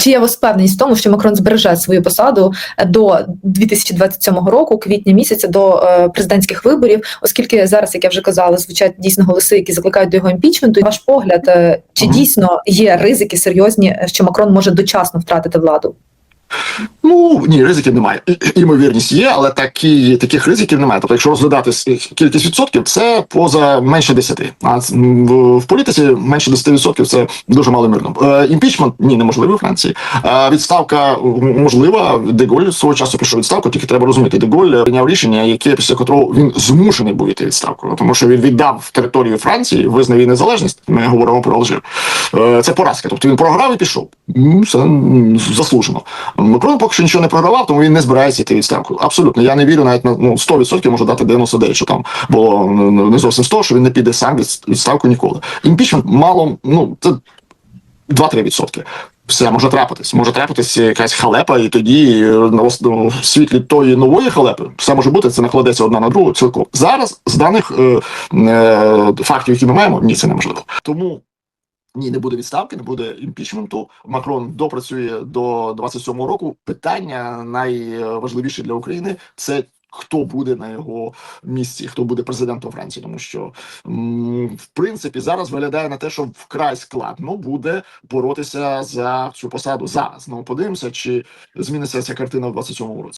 Чи є у вас впевненість в тому, що Макрон збереже свою посаду до 2027 року, квітня місяця, до е, президентських виборів, оскільки зараз, як я вже казала, звучать дійсно голоси, які закликають до його імпічменту. І Ваш погляд, е, чи дійсно є ризики серйозні, е, що Макрон може дочасно втратити владу? Ну ні, ризиків немає. І- і- є, але такі, таких ризиків немає. Тобто, якщо розглядати кількість відсотків, це поза менше 10. А в, політиці менше 10 відсотків це дуже маломірно. Е, імпічмент ні, неможливий у Франції. Е, відставка можлива. Деголь свого часу пішов відставку, тільки треба розуміти. Деголь прийняв рішення, яке після котрого він змушений був йти відставку, тому що він віддав територію Франції, визнав її незалежність. Ми говоримо про Алжир. Е, це поразка. Тобто він програв і пішов. Це м, заслужено. Макрон поки що нічого не програвав, тому він не збирається йти відставку. Абсолютно. Я не вірю навіть на ну, 100% можу дати 99, що там було ну, не зовсім 100, що він не піде сам від відставку ніколи. Імпічмент мало, ну це 2-3 відсотки. Все може трапитись. Може трапитись якась халепа, і тоді е, на ну, світлі тої нової халепи все може бути. Це накладеться одна на другу цілком. Зараз з даних е, е, фактів, які ми маємо, ні, це неможливо. Тому ні, не буде відставки, не буде імпічменту. Макрон допрацює до 27-го року. Питання найважливіше для України це. Хто буде на його місці, хто буде президентом Франції, тому що в принципі зараз виглядає на те, що вкрай складно буде боротися за цю посаду зараз. Ну подивимося, чи зміниться ця картина в 27-му році.